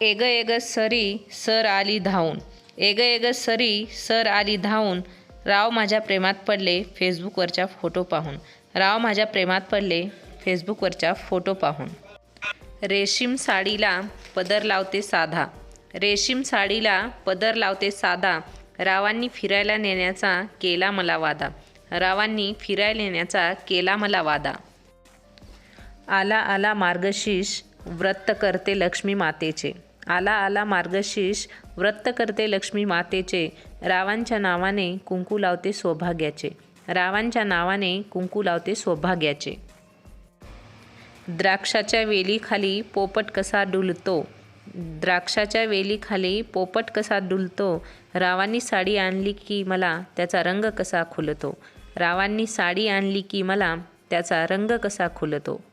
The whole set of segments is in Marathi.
एग एग सरी सर आली धावून. एग एग सरी सर आली धावून. राव माझ्या प्रेमात पडले फेसबुकवरच्या फोटो पाहून. राव माझ्या प्रेमात पडले फेसबुकवरच्या फोटो पाहून. रेशीम साडीला पदर लावते साधा. रेशीम साडीला पदर लावते साधा. रावांनी फिरायला नेण्याचा केला मला वादा. रावांनी फिरायला नेण्याचा केला मला वादा. आला आला मार्गशीर्ष व्रत करते लक्ष्मी मातेचे. आला आला मार्गशीर्ष व्रत करते लक्ष्मी मातेचे. रावांच्या नावाने कुंकू लावते सौभाग्याचे. रावांच्या नावाने कुंकू लावते सौभाग्याचे. द्राक्षाच्या वेलीखाली पोपट कसा डुलतो? द्राक्षाच्या वेलीखाली पोपट कसा डुलतो? रावांनी साडी आणली की मला त्याचा रंग कसा खुलतो? रावांनी साडी आणली की मला त्याचा रंग कसा खुलतो?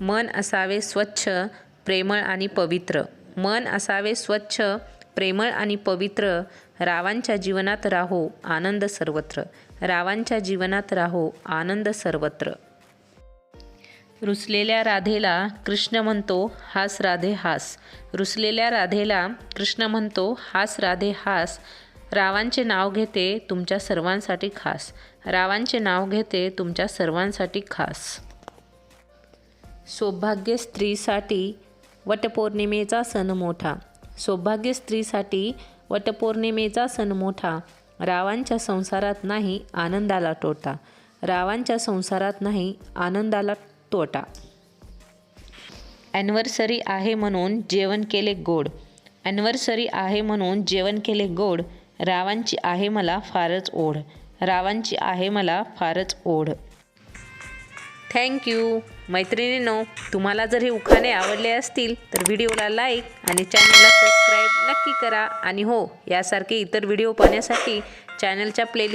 मन असावे स्वच्छ प्रेमळ आणि पवित्र. मन असावे स्वच्छ प्रेमळ आणि पवित्र. रावांच्या जीवनात राहो आनंद सर्वत्र. रावांच्या जीवनात राहो आनंद सर्वत्र. रुसलेल्या राधेला कृष्ण म्हणतो हास राधे हास. रुसलेल्या राधेला कृष्ण म्हणतो हास राधे हास. रावांचे नाव घेते तुमच्या सर्वांसाठी खास. रावांचे नाव घेते तुमच्या सर्वांसाठी खास. सौभाग्य स्त्रीसाठी वटपौर्णिमेचा सण मोठा. सौभाग्य स्त्रीसाठी वटपौर्णिमेचा सण मोठा. रावांच्या संसारात नाही आनंदाला तोटा. रावांच्या संसारात नाही आनंदाला तोटा. ॲनिव्हर्सरी आहे म्हणून जेवण केले गोड. ॲनिव्हर्सरी आहे म्हणून जेवण केले गोड. रावांची आहे मला फारच ओढ. रावांची आहे मला फारच ओढ. थँक्यू मैत्रिणींनो तुम्हाला जर हे उखाणे आवडले असतील तर व्हिडिओला लाईक आणि चॅनलला सबस्क्राईब नक्की करा. आणि हो यासारखे इतर व्हिडिओ पाहण्यासाठी चॅनलच्या प्लेलिस्ट